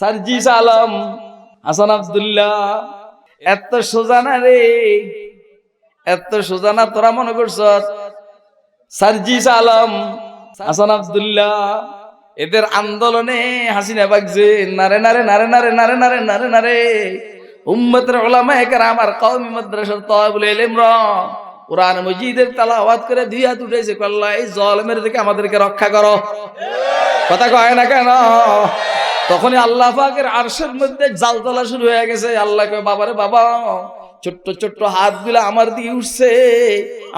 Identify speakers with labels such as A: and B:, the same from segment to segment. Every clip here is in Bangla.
A: সার্জিস আলম হাসান আব্দুল্লাহ, এত সোজা না রে, এত সোজা না তোরা মনে করছ সার্জিস আলম হাসান আব্দুল্লাহ, এদের আন্দোলনে হাসিনা বাগছে। নারে নারে নারে নারে নারে নারে নারে নারে। উম্মতের ওলামা একরাম আর কওমি মাদ্রাসার তাওয়াবুল ইলম র কোরআন মজিদের তালাওয়াত করে দুই হাত উঠেছে কল্লা এই জলমের থেকে আমাদেরকে রক্ষা করো। কথা কয় না কেন? তখনই আল্লাহ পাকের আরশের মধ্যে জাল তোলা শুরু হয়ে গেছে। আল্লাহ কয়, বাবারে বাবা, ছোট্ট ছোট্ট হাতগুলো আমার দিকে উঠছে।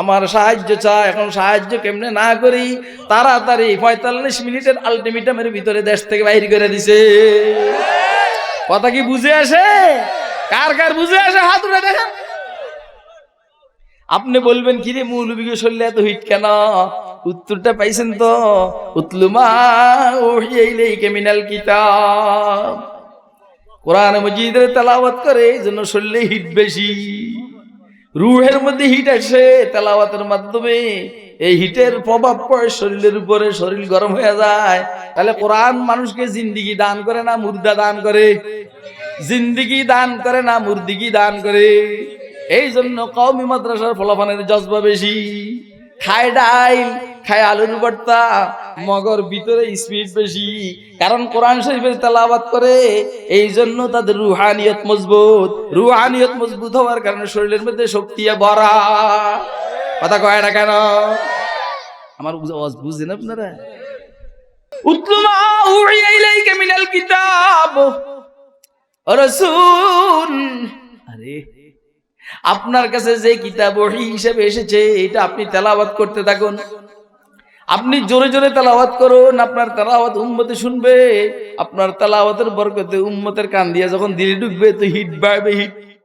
A: আমার সাহায্য চায় এখন সাহায্য কেমনে না করি? তাড়াতাড়ি পঁয়তাল্লিশ মিনিটের আলটিমেটামের ভিতরে দেশ থেকে বাইর করে দিছে। কথা কি বুঝে আসে? কার কার বুঝে আসে? হাত উঠে দেখেন। আপনি বলবেন কি রে মৌলবীকে শরীরে এত হিট কেন? উত্তরটা পাইছেন তো? উতলুমা কিতাব। কোরআন মজিদের তেলাওয়াত করে, এই জন্য শরীরে হিট বেশি। রুহের মধ্যে হিট আসে তেলাওয়াতের মাধ্যমে। এই হিটের প্রভাব পড়ে, শরীরের উপরে শরীর গরম হয়ে যায়। তাহলে কোরআন মানুষকে জিন্দিগি দান করে না, মুর্দা দান করে? জিন্দিগি দান করে না, মুর্দিগি দান করে? এই জন্য কওমি মাদ্রাসার ফলাফানের জজবা বেশি। খায় ডাইল খায় আলুর ভর্তা মগর ভিতরে স্পিড বেশি, কারণ কোরআন শরীফের তেলাওয়াত করে এই জন্য তাদের রুহানিয়ত মজবুত। রুহানিয়ত মজবুত হওয়ার কারণে শরীরের মধ্যে শক্তি ভরা। কথা কয় না কেন? আমার বুঝ- আওয়াজ বুঝছেন আপনারা? উতলুমা কিতাব। রসুল, আরে, আপনার কাছে যে কিতাব ওহি হিসেবে এসেছে, এটা আপনি তেলাওয়াত করতে থাকুন। আপনি জোরে জোরে তেলাওয়াত করুন, আপনার তালাওয়াত উম্মতে শুনবে, আপনার তেলাওয়াতের বরকতে উম্মতের কান দিয়ে যখন দিলে ঢুকবে, তো হিট বাড়বে, হিট